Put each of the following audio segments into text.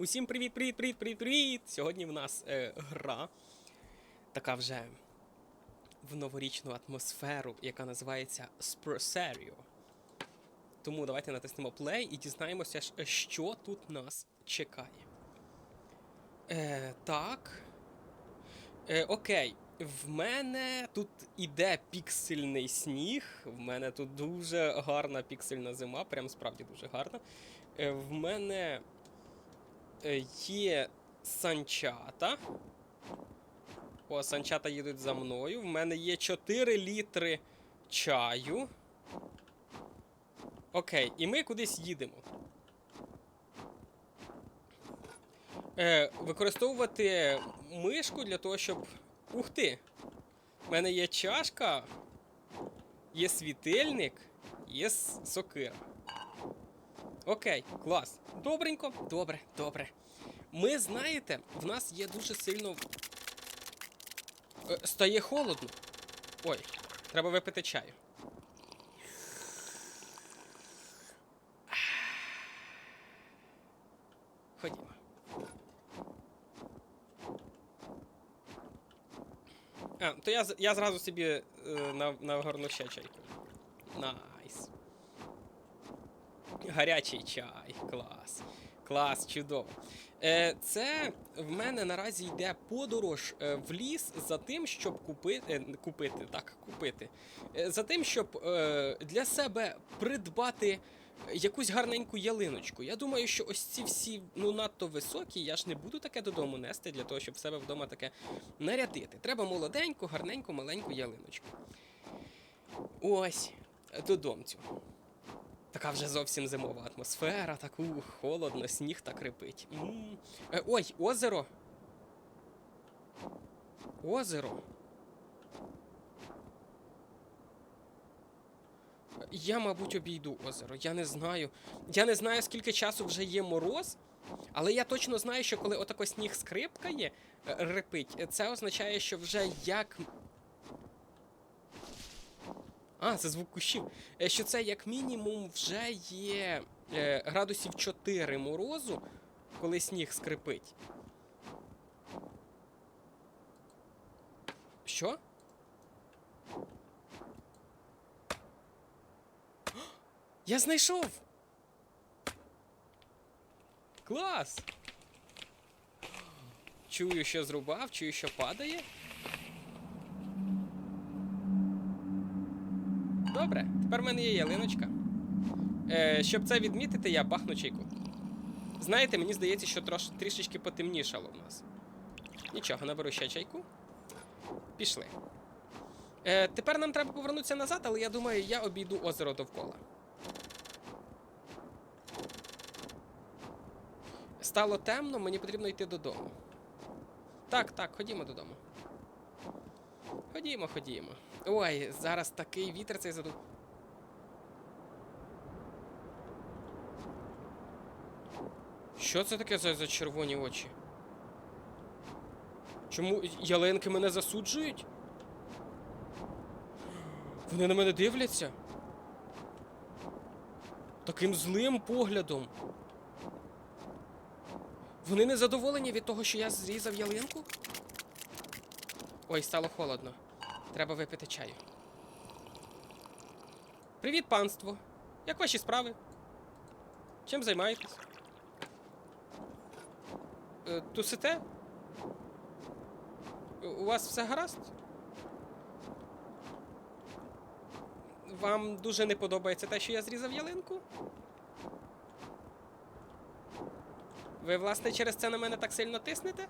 Усім привіт, привіт, привіт, привіт, привіт! Сьогодні в нас е, гра, така вже в новорічну атмосферу, яка називається Spresario. Тому давайте натиснемо play і дізнаємося, що тут нас чекає. Е, так. Е, окей. В мене тут іде піксельний сніг. В мене тут дуже гарна піксельна зима, прям справді дуже гарна. Е, в мене є санчата. О, санчата їдуть за мною. В мене є 4 літри чаю. Окей, і ми кудись їдемо. Е, використовувати мишку для того, щоб. Ух ти! У мене є чашка, є світильник, є сокира. Окей, клас. Добренько, добре, добре. Ми знаєте, в нас є дуже сильно. Е, Стає холодно. Ой, треба випити чаю. Ходімо. А, то я, я зразу собі е, на, нагорну ще чайку. Найс. Гарячий чай. Клас. Клас, чудово. Е, це в мене наразі йде подорож е, в ліс за тим, щоб купити, е, купити, так, купити. За тим, щоб для себе придбати якусь гарненьку ялиночку. Я думаю, що ось ці всі ну надто високі, я ж не буду таке додому нести для того, щоб себе вдома таке нарядити. Треба молоденьку, гарненьку, маленьку ялиночку. Ось, додомцю. Така вже зовсім зимова атмосфера, так ух, холодно, сніг так рипить. М. Е, ой, озеро. Озеро. Я, мабуть, обійду озеро. Я не знаю. Я не знаю, скільки часу вже є мороз, але я точно знаю, що коли отако сніг скрипкає, е, рипить, е, це означає, що вже як. А, це звук кущів. Е, Що це як мінімум вже є е, градусів 4 морозу, коли сніг скрипить. Що? Я знайшов! Клас! Чую, що зрубав, чую, що падає. Добре, тепер в мене є ялиночка. Е, щоб це відмітити, я бахну чайку. Знаєте, мені здається, що трош, трішечки потемнішало в нас. Нічого, наберу ще чайку. Пішли. Е, тепер нам треба повернутися назад, але я думаю, я обійду озеро довкола. Стало темно, мені потрібно йти додому. Так, так, ходімо додому. Ходімо, ходімо. Ой, зараз такий вітер цей задув. Що це таке за, за червоні очі? Чому ялинки мене засуджують? Вони на мене дивляться? Таким злим поглядом. Вони не задоволені від того, що я зрізав ялинку? Ой, стало холодно. Треба випити чаю. Привіт, панство. Як ваші справи? Чим займаєтесь? Е, тусите? У вас все гаразд? Вам дуже не подобається те, що я зрізав ялинку? Ви, власне, через це на мене так сильно тиснете?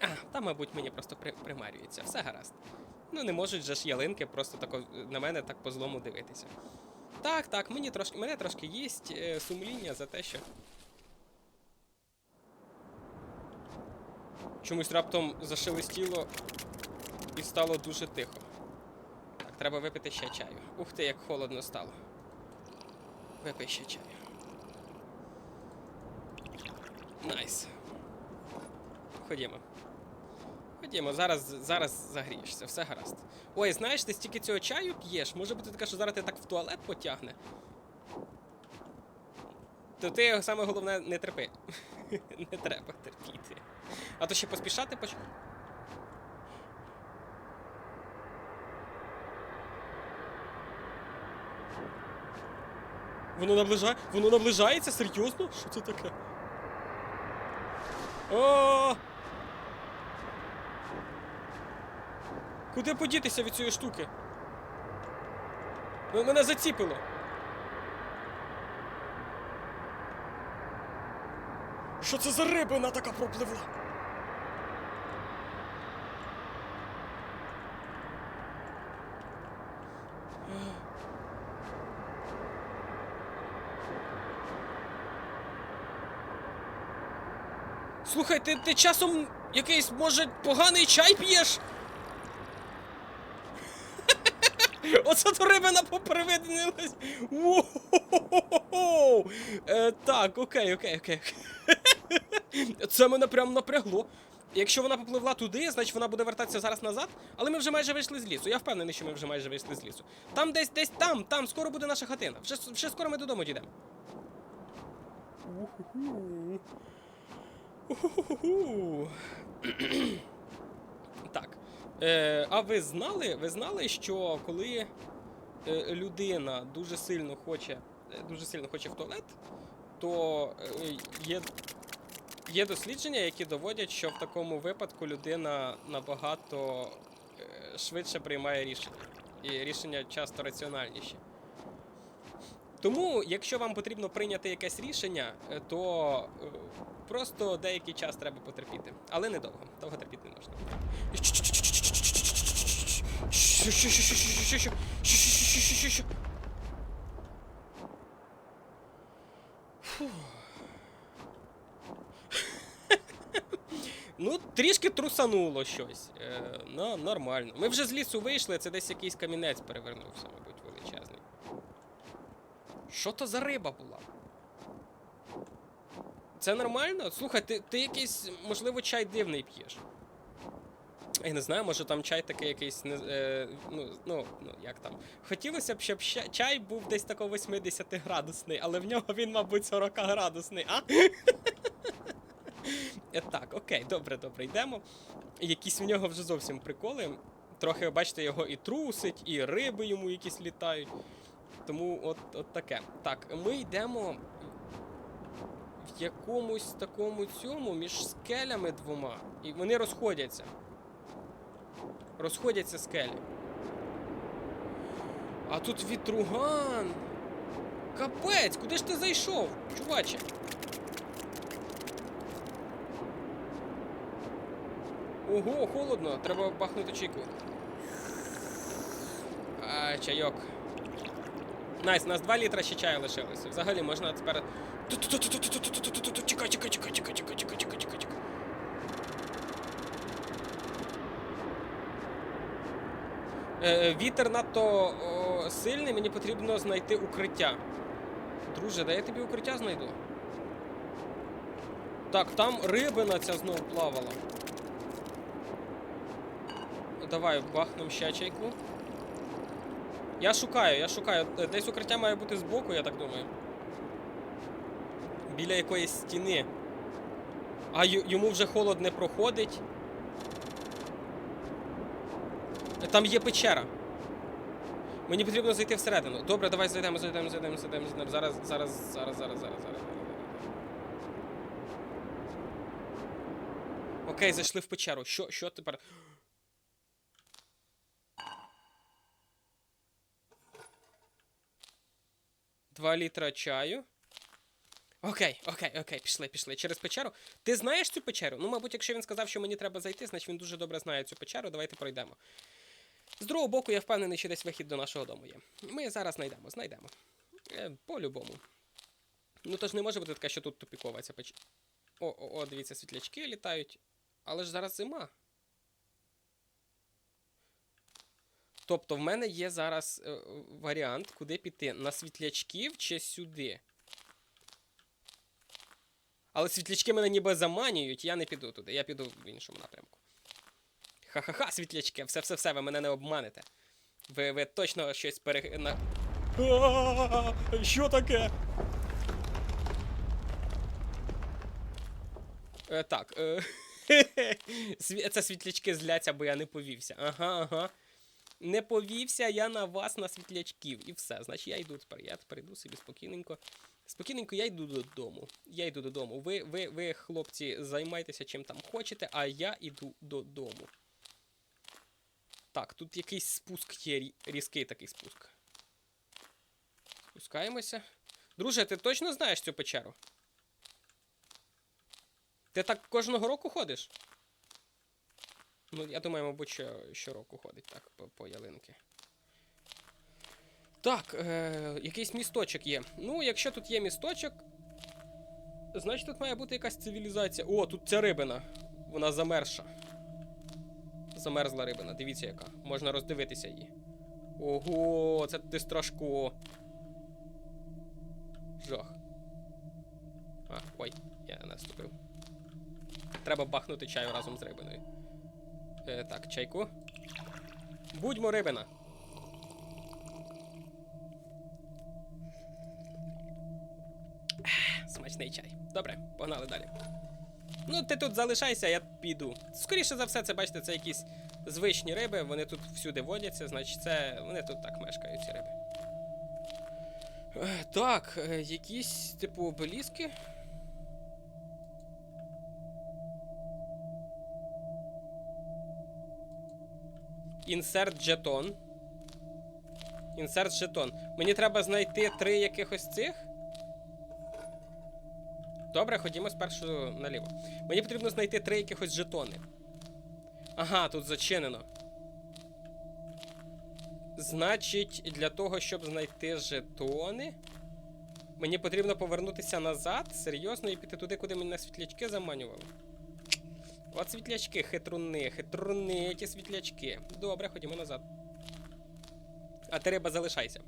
А, та, мабуть, мені просто при, примарюється. Все гаразд. Ну, не можуть же ж ялинки просто тако, на мене так по злому дивитися. Так, так, мені трошки, мене трошки їсть е, сумління за те, що. Чомусь раптом зашелестіло і стало дуже тихо. Так, треба випити ще чаю. Ух ти, як холодно стало. Випий ще чаю. Найс. Ходімо. Ходімо, зараз, зараз загрієшся, все гаразд. Ой, знаєш, ти стільки цього чаю п'єш, може бути таке, що зараз ти так в туалет потягне. То ти саме головне не терпи. не треба терпіти. А то ще поспішати поч... Воно наближає. Воно наближається? Серйозно? Що це таке? О! Куди подітися від цієї штуки? Мене заціпило. Що це за рибина така пропливла? Слухай, ти, ти часом якийсь, може, поганий чай п'єш? Оце то рибина попривиднилась. Е, так, окей, окей, окей. Це мене прям напрягло. Якщо вона попливла туди, значить вона буде вертатися зараз назад, але ми вже майже вийшли з лісу. Я впевнений, що ми вже майже вийшли з лісу. Там десь, десь там, там, скоро буде наша хатина. Вже, вже скоро ми додому дійдемо. Так. Е, а ви знали, ви знали, що коли е, людина дуже сильно хоче, е, дуже сильно хоче в туалет, то е, є, є дослідження, які доводять, що в такому випадку людина набагато швидше приймає рішення. І рішення часто раціональніші. Тому, якщо вам потрібно прийняти якесь рішення, то просто деякий час треба потерпіти. Але недовго. Довго терпіти не можна. Що. Ну, трішки трусануло щось. Е, ну, нормально. Ми вже з лісу вийшли, це десь якийсь камінець перевернувся, мабуть, величезний. Що то за риба була? Це нормально? Слухай, ти, ти якийсь, можливо, чай дивний п'єш. Я не знаю, може там чай такий якийсь не, е, ну, ну, ну, як там. Хотілося б, щоб ща- чай був десь тако 80 градусний, але в нього він, мабуть, 40 градусний, а? Е, Так, окей, добре, добре, йдемо. Якісь в нього вже зовсім приколи. Трохи, бачите, його і трусить, і риби йому якісь літають. Тому от, от таке. Так, ми йдемо в якомусь такому цьому між скелями двома. І вони розходяться розходяться скелі. А тут вітруган. Капець, куди ж ти зайшов, чуваче? Ого, холодно, треба пахнути чайку. А, чайок. Найс, у нас 2 літра ще чаю лишилося. Взагалі можна тепер. Чекай, чекай, чекай, чекай, чекай, чекай, чекай, чекай. Вітер надто сильний, мені потрібно знайти укриття. Друже, де я тобі укриття знайду? Так, там рибина ця знову плавала. Давай, бахнем ще чайку. Я шукаю, я шукаю. Е, Десь укриття має бути збоку, я так думаю. Біля якоїсь стіни. А йому вже холод не проходить. Е, Там є печера. Мені потрібно зайти всередину. Добре, давай зайдемо, зайдемо, зайдемо, зайдемо, зайдемо. Зараз, зараз, зараз, зараз, зараз, зараз. Окей, зайшли в печеру. Що, що тепер? Два літра чаю. Окей, окей, окей, пішли, пішли. Через печеру. Ти знаєш цю печеру? Ну, мабуть, якщо він сказав, що мені треба зайти, значить він дуже добре знає цю печеру. Давайте пройдемо. З другого боку, я впевнений, що десь вихід до нашого дому є. Ми зараз знайдемо, знайдемо. Е, по-любому. Ну то ж не може бути таке, що тут тупікова ця печера. О, о, о, дивіться, світлячки літають. Але ж зараз зима. Тобто, в мене є зараз е, варіант, куди піти. На світлячків чи сюди. Але світлячки мене ніби заманюють, я не піду туди, я піду в іншому напрямку. Ха-ха-ха, світлячки, все-все-все, ви мене не обманете. Ви, ви точно щось пере... на- Що таке? Е, так. Е, це світлячки зляться, бо я не повівся. Ага, ага. Не повівся я на вас на світлячків. І все. Значить, я йду тепер. Я тепер йду собі спокійненько. Спокійненько я йду додому. Я йду додому. Ви, ви, ви, хлопці, займайтеся чим там хочете, а я йду додому. Так, тут якийсь спуск є, різкий такий спуск. Спускаємося. Друже, ти точно знаєш цю печеру? Ти так кожного року ходиш? Ну, я думаю, мабуть, що щороку ходить так по, по ялинки. Так, е, якийсь місточок є. Ну, якщо тут є місточок, значить тут має бути якась цивілізація. О, тут ця рибина. Вона замерша. Замерзла рибина, дивіться яка. Можна роздивитися її. Ого, це ти страшко. Жах. А, ой, я наступив. Треба бахнути чаю разом з рибиною. Е, так, чайку. Будьмо рибина. Смачний чай. Добре, погнали далі. Ну, ти тут залишайся, я піду. Скоріше за все, це бачите, це якісь звичні риби, вони тут всюди водяться, значить, це. Вони тут так мешкають, ці риби. Е, Так, е, якісь, типу, обеліски. Інсерт жетон. Інсерт жетон. Мені треба знайти три якихось цих. Добре, ходімо спершу наліво. Мені потрібно знайти три якихось жетони. Ага, тут зачинено. Значить, для того, щоб знайти жетони. Мені потрібно повернутися назад, серйозно, і піти туди, куди мене світлячки заманювали. От світлячки, хитруни, хитруни, ті світлячки. Добре, ходімо назад. А ти риба залишайся.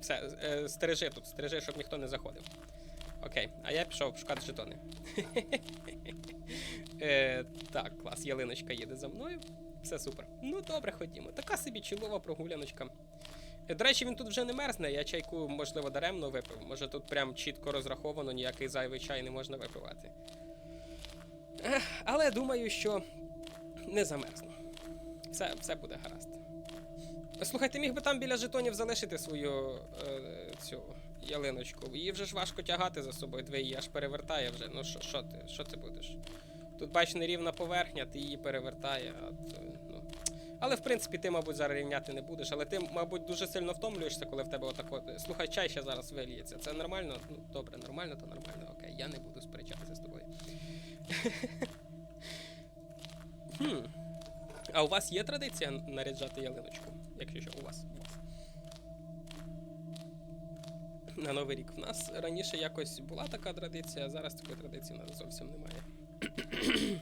Все, е, стережи тут, стережи, щоб ніхто не заходив. Окей, а я пішов шукати жетони. е, так, клас, ялиночка їде за мною. Все супер. Ну добре, ходімо. Така собі чудова прогуляночка. Е, До речі, він тут вже не мерзне, я чайку, можливо, даремно випив. Може тут прям чітко розраховано, ніякий зайвий чай не можна випивати. Але думаю, що не замерзну. Все, все буде гаразд. Слухай, ти міг би там біля жетонів залишити свою е, цю ялиночку. Її вже ж важко тягати за собою, дві її аж перевертає вже. Ну що, що ти? Що ти будеш? Тут бач нерівна поверхня, ти її перевертає. То, ну. Але в принципі ти, мабуть, зараз рівняти не будеш. Але ти, мабуть, дуже сильно втомлюєшся, коли в тебе отак от. Слухай, чай ще зараз виліється. Це нормально? Ну, добре, нормально, то нормально. Окей, я не буду сперечатися з тобою. А у вас є традиція наряджати ялиночку? Якщо що, у вас. На Новий рік. В нас раніше якось була така традиція, а зараз такої традиції у нас зовсім немає.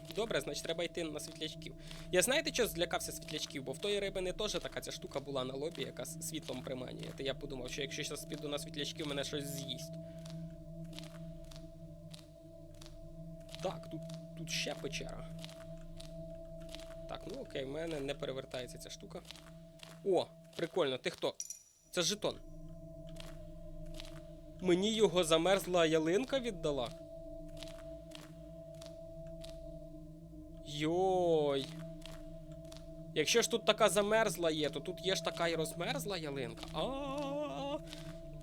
Добре, значить треба йти на світлячків. Я знаєте, що злякався світлячків? Бо в тої рибини теж така ця штука була на лобі, яка світлом приманює. Та я подумав, що якщо зараз піду на світлячків, мене щось з'їсть. Так, тут, тут ще печера. Так, ну окей, в мене не перевертається ця штука. О, прикольно, ти хто? Це жетон. Мені його замерзла ялинка віддала. Йой. Якщо ж тут така замерзла є, то тут є ж така і розмерзла ялинка. А,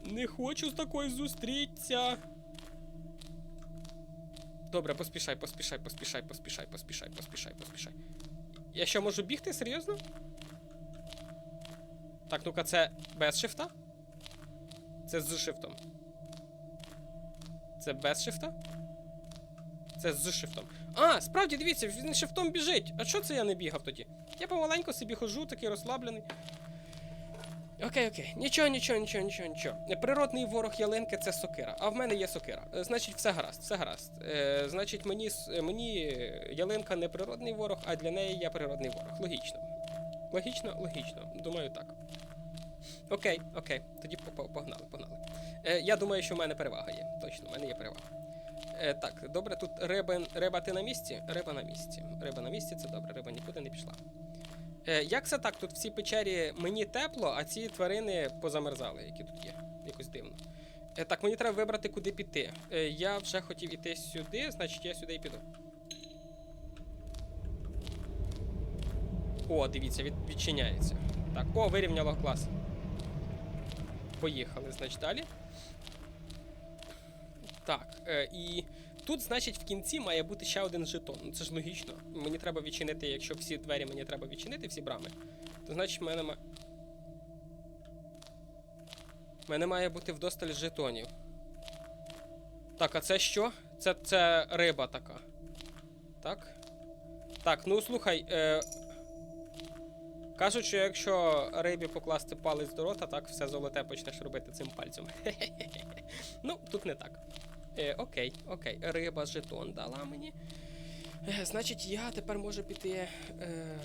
не хочу з такою зустрітися. Добре, поспішай, поспішай, поспішай, поспішай, поспішай, поспішай, поспішай. Я що можу бігти? Серйозно? Так, ну-ка, це без шифта? Це з шифтом. Це без шифта? Це з шифтом. А, справді, дивіться, він шифтом біжить. А що це я не бігав тоді? Я помаленьку собі хожу, такий розслаблений. Окей, окей. Нічого, нічого, нічого, нічого, нічого. Природний ворог ялинки це сокира. А в мене є сокира. Е, Значить, все гаразд, все гаразд. Е, значить, мені, е, мені ялинка не природний ворог, а для неї я природний ворог. Логічно. Логічно, логічно. Думаю, так. Окей, окей, тоді погнали, погнали. Е, Я думаю, що в мене перевага є. Точно, в мене є перевага. Е, Так, добре, тут риба, риба ти на місці? Риба на місці. Риба на місці, це добре, риба нікуди не пішла. Е, Як це так? Тут в цій печері мені тепло, а ці тварини позамерзали, які тут є. Якось дивно. Е, Так, мені треба вибрати, куди піти. Е, Я вже хотів іти сюди, значить я сюди і піду. О, дивіться, від, відчиняється. Так, о, вирівняло клас. Поїхали, значить, далі. Так, е, і тут, значить, в кінці має бути ще один жетон. Ну це ж логічно. Мені треба відчинити, якщо всі двері мені треба відчинити, всі брами, то значить в мене ма... В мене має бути вдосталь жетонів. Так, а це що? Це, це риба така. Так. Так, ну слухай. Е... Кажуть, що якщо рибі покласти палець до рота, так все золоте почнеш робити цим пальцем. ну, тут не так. Е, окей, окей. Риба жетон дала мені. Е, значить, я тепер можу піти. Е,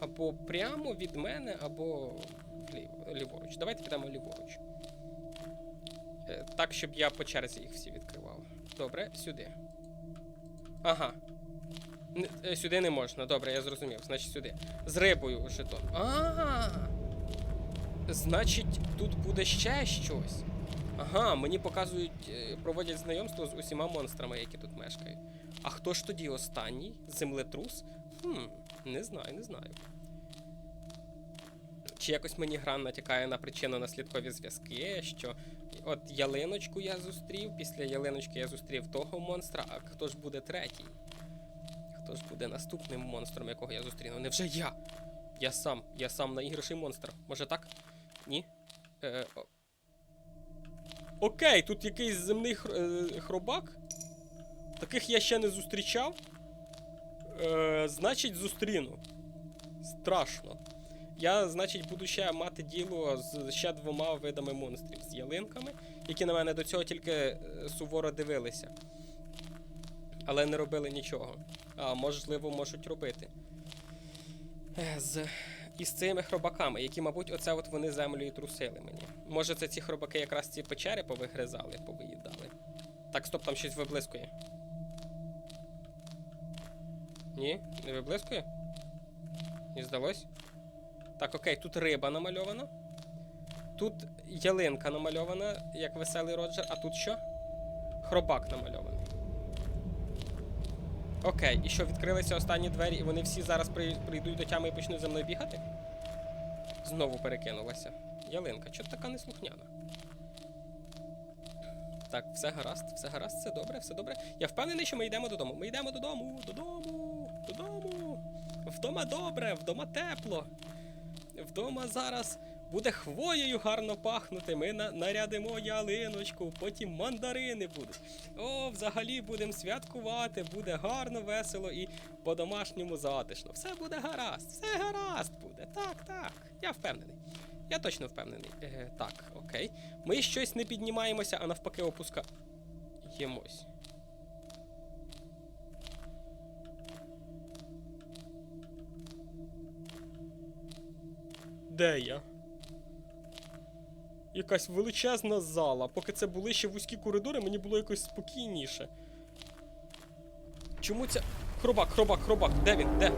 або прямо від мене, або ліворуч. Давайте підемо ліворуч. Е, так, щоб я по черзі їх всі відкривав. Добре, сюди. Ага. Е, сюди не можна. Добре, я зрозумів. Значить, сюди. З рибою жетон. А. Значить, тут буде ще щось. Ага, мені показують, е, проводять знайомство з усіма монстрами, які тут мешкають. А хто ж тоді останній? Землетрус? Хм, не знаю, не знаю. Чи якось мені гра натякає на причинно-наслідкові зв'язки, що от ялиночку я зустрів, після ялиночки я зустрів того монстра, а хто ж буде третій? Хто буде наступним монстром, якого я зустріну? Невже я? Я сам, я сам найгірший монстр. Може так? Ні? Е, о... Окей, тут якийсь земний хр... е, хробак. Таких я ще не зустрічав. Е, значить, зустріну. Страшно. Я, значить, буду ще мати діло з ще двома видами монстрів з ялинками, які на мене до цього тільки е, суворо дивилися. Але не робили нічого. А можливо, можуть робити. Е, З... І з цими хробаками, які, мабуть, оце от вони землю і трусили мені. Може, це ці хробаки якраз ці печери повигризали, повиїдали. Так, стоп, там щось виблискує. Ні, не виблискує? Не здалось? Так, окей, тут риба намальована. Тут ялинка намальована, як веселий Роджер, а тут що? Хробак намальований. Окей, і що, відкрилися останні двері, і вони всі зараз прийдуть до тями і почнуть за мною бігати? Знову перекинулася. Ялинка, чого така неслухняна? Так, все гаразд, все гаразд, все добре, все добре. Я впевнений, що ми йдемо додому. Ми йдемо додому, додому, додому. Вдома добре, вдома тепло. Вдома зараз буде хвоєю гарно пахнути. Ми на- нарядимо ялиночку, потім мандарини будуть. О, взагалі будемо святкувати, буде гарно, весело і по-домашньому затишно. Все буде гаразд, все гаразд буде. Так, так. Я впевнений. Я точно впевнений. Е, так, окей. Ми щось не піднімаємося, а навпаки опускаємось. Де я? Якась величезна зала. Поки це були ще вузькі коридори, мені було якось спокійніше. Чому ця. Хробак, хробак, хробак, де він? Де?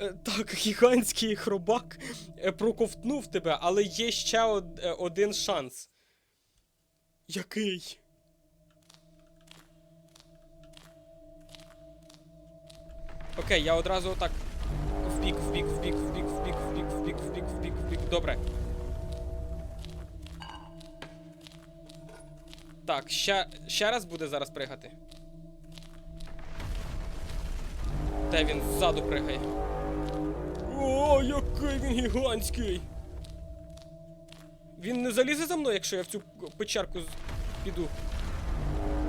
Е, Так, гігантський хробак е, проковтнув тебе, але є ще е, один шанс. Який? Окей, я одразу отак. Вбік, вбік, вбік, вбік, вбік, вбік, вбік, вбік, вбік, вбік. Добре. Так, ще, ще раз буде зараз пригати. Де він ззаду пригає? О, який він гігантський! Він не залізе за мною, якщо я в цю печерку піду.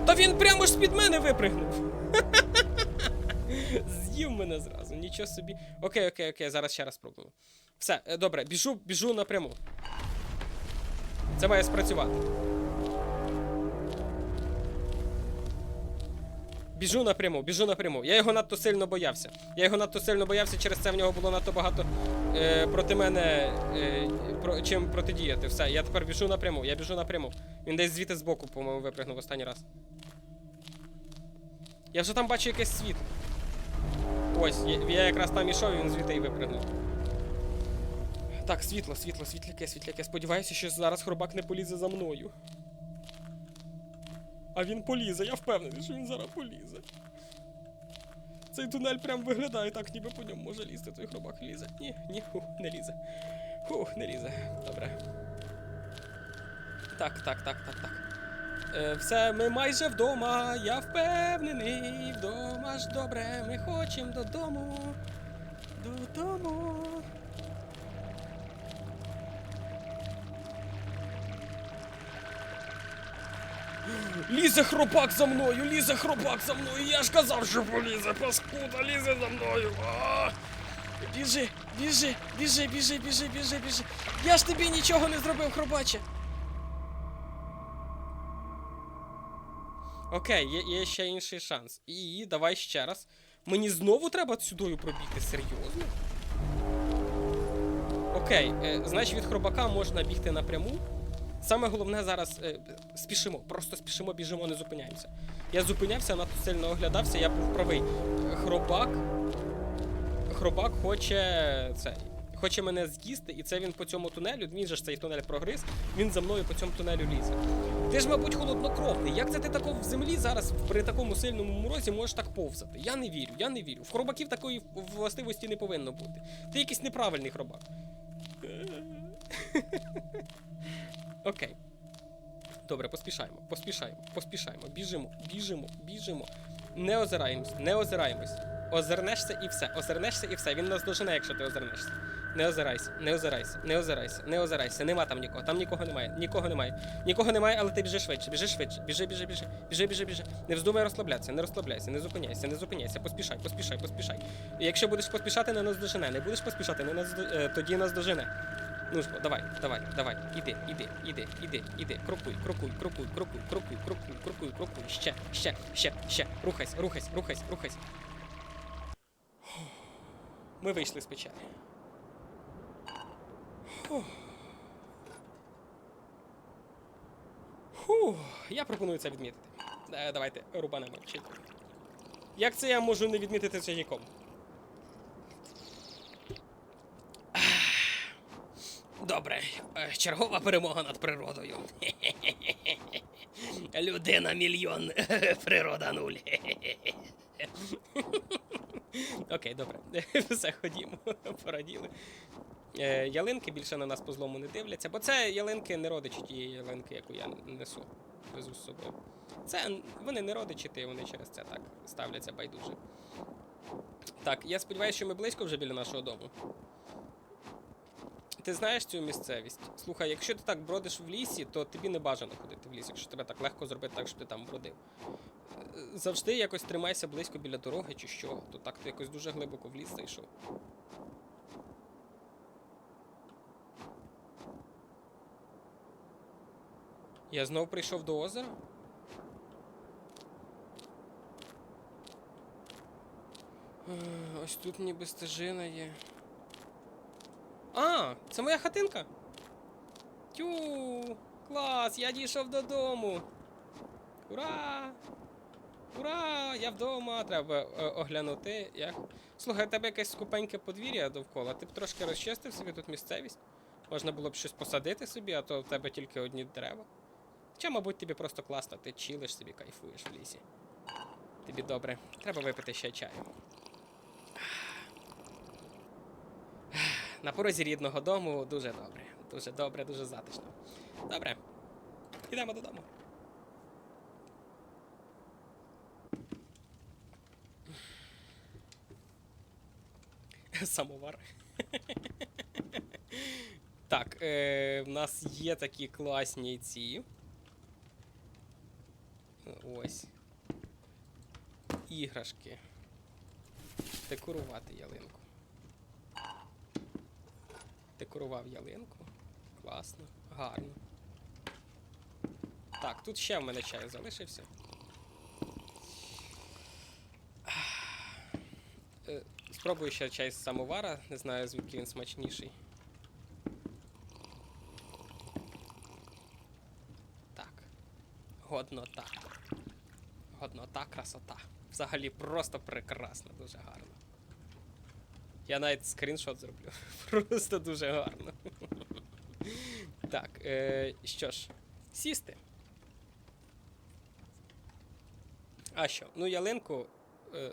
Та він прямо ж з-під мене випригнув. З'їв мене зразу, нічого собі. Окей, окей, окей, зараз ще раз спробую. Все, е, добре, біжу, біжу напряму. Це має спрацювати. Біжу напряму, біжу напряму. Я його надто сильно боявся. Я його надто сильно боявся, через це в нього було надто багато е, проти мене е, про, чим протидіяти. Все, я тепер біжу напряму, я біжу напряму. Він десь звідти збоку, по-моєму, випригнув останній раз. Я вже там бачу якийсь світ. Ось, я, якраз там ішов, він звідти і випригнув. Так, світло, світло, світляке, світляке. Сподіваюся, що зараз хробак не полізе за мною. А він полізе, я впевнений, що він зараз полізе. Цей тунель прям виглядає так, ніби по ньому може лізти. Той хробак лізе. Ні, ні, хух, не лізе. Хух, не лізе. Добре. Так, так, так, так, так. Е, все, ми майже вдома. Я впевнений. Вдома ж добре. Ми хочемо додому. Додому. Лізе хробак за мною, лізе хробак за мною. Я ж казав, що полізе, паскуда, лізе за мною. Біжи, біжи, біжи, біжи, біжи, біжи, біжи. Я ж тобі нічого не зробив, хробаче. Окей, є, є ще інший шанс. І давай ще раз. Мені знову треба сюдою пробігти, серйозно? Окей, е, значить від хробака можна бігти напряму. Саме головне зараз е, спішимо, просто спішимо, біжимо, не зупиняємося. Я зупинявся, надто сильно оглядався, я був правий. Хробак. Хробак хоче цей. Хоче мене з'їсти, і це він по цьому тунелю. Він же ж цей тунель прогриз, він за мною по цьому тунелю лізе. Ти ж, мабуть, холоднокровний. Як це ти тако в землі зараз при такому сильному морозі можеш так повзати? Я не вірю, я не вірю. В хробаків такої властивості не повинно бути. Ти якийсь неправильний хробак. Окей. Добре, поспішаємо, поспішаємо, поспішаємо, біжимо, біжимо, біжимо. Не озираємось, не озираємось. Озирнешся і все. Озирнешся і все. Він нас дожене, якщо ти озирнешся. Не озирайся, не озирайся, не озирайся, не озирайся. Нема там нікого. Там нікого немає. Нікого немає. Нікого немає, але ти біжи швидше, біжи швидше. Біжи, біжи, біжи, біжи, біжи, біжи. Не вздумай розслаблятися, не розслабляйся, не зупиняйся, не зупиняйся. Поспішай, поспішай, поспішай. І якщо будеш поспішати, не нас дожене. Не будеш поспішати, не нас е, тоді нас дожене. Ну ж, давай, давай, давай, іди, іди, іди, іди, іди, крокуй, крокуй, крокуй, крокуй, крокуй, крокуй, крокуй, крокуй, ще, ще, ще, ще, рухайся, рухайся, рухайся, рухайся. Ми вийшли з печери. Фух. Фух, я пропоную це відмітити. Е, Давайте рубанемо чайком. Як це я можу не відмітити чайком? Добре, е, чергова перемога над природою. Людина мільйон, природа нуль. Окей, добре. Все, ходімо, пораділи. Е, ялинки більше на нас по злому не дивляться, бо це ялинки не родичі тієї ялинки, яку я несу, везу з собою. Це вони не родичі, ти вони через це так ставляться байдуже. Так, я сподіваюся, що ми близько вже біля нашого дому. Ти знаєш цю місцевість? Слухай, якщо ти так бродиш в лісі, то тобі не бажано ходити в ліс, якщо тебе так легко зробити так, щоб ти там бродив. Завжди якось тримайся близько біля дороги чи що, то так ти якось дуже глибоко в ліс зайшов. Я знов прийшов до озера? Е, Ось тут ніби стежина є. А, це моя хатинка. Тю, клас, я дійшов додому. Ура! Ура! Я вдома, треба е, оглянути. Як... Слухай, у тебе якесь скупеньке подвір'я довкола. Ти б трошки розчистив собі тут місцевість. Можна було б щось посадити собі, а то в тебе тільки одні дерева. Чи, мабуть, тобі просто класно, ти чилиш собі, кайфуєш в лісі. Тобі добре. Треба випити ще чаю. На порозі рідного дому дуже добре. Дуже добре, дуже затишно. Добре. Йдемо додому. Самовар. Так, е, в нас є такі класні ці. Ось. Іграшки. Декорувати ялинку. Декорував ялинку. Класно, гарно. Так, тут ще в мене чай залишився. Е, Спробую ще чай з самовара, не знаю звідки він смачніший. Так. Годнота. Годнота, красота. Взагалі просто прекрасно, дуже гарно. Я навіть скріншот зроблю. Просто дуже гарно. Так, е, що ж, сісти. А що? Ну, ялинку е,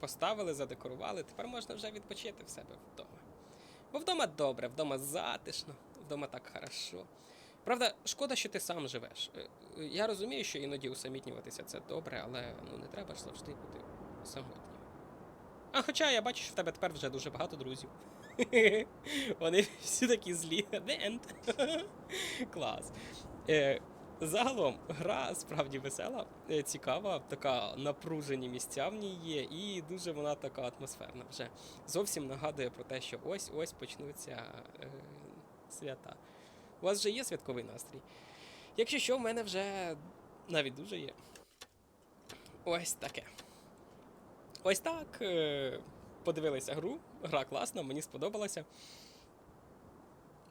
поставили, задекорували, тепер можна вже відпочити в себе вдома. Бо вдома добре, вдома затишно, вдома так хорошо. Правда, шкода, що ти сам живеш. Е, е, Я розумію, що іноді усамітнюватися це добре, але ну не треба ж завжди бути самотнім. А хоча я бачу, що в тебе тепер вже дуже багато друзів. Вони всі такі злі. The end. Клас. Загалом, гра справді весела, е, цікава, така напружені місця в ній є, і дуже вона така атмосферна вже. Зовсім нагадує про те, що ось-ось почнуться е, свята. У вас вже є святковий настрій? Якщо що, в мене вже навіть дуже є. Ось таке. Ось так. е, Подивилися гру. Гра класна, мені сподобалася.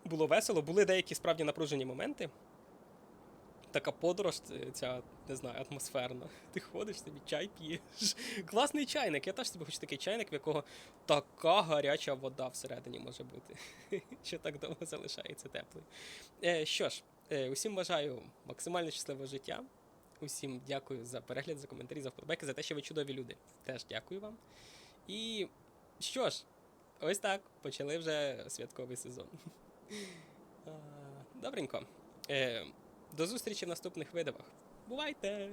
Було весело, були деякі справді напружені моменти. Така подорож, е, ця, не знаю, атмосферна. Ти ходиш собі, чай п'єш. Класний чайник. Я теж собі хочу такий чайник, в якого така гаряча вода всередині може бути. Що так довго залишається теплою. Е, що ж, е, усім бажаю максимально щасливого життя. Усім дякую за перегляд, за коментарі, за вподобайки, за те, що ви чудові люди. Теж дякую вам. І що ж, ось так. Почали вже святковий сезон. Добренько. До зустрічі в наступних видавах. Бувайте!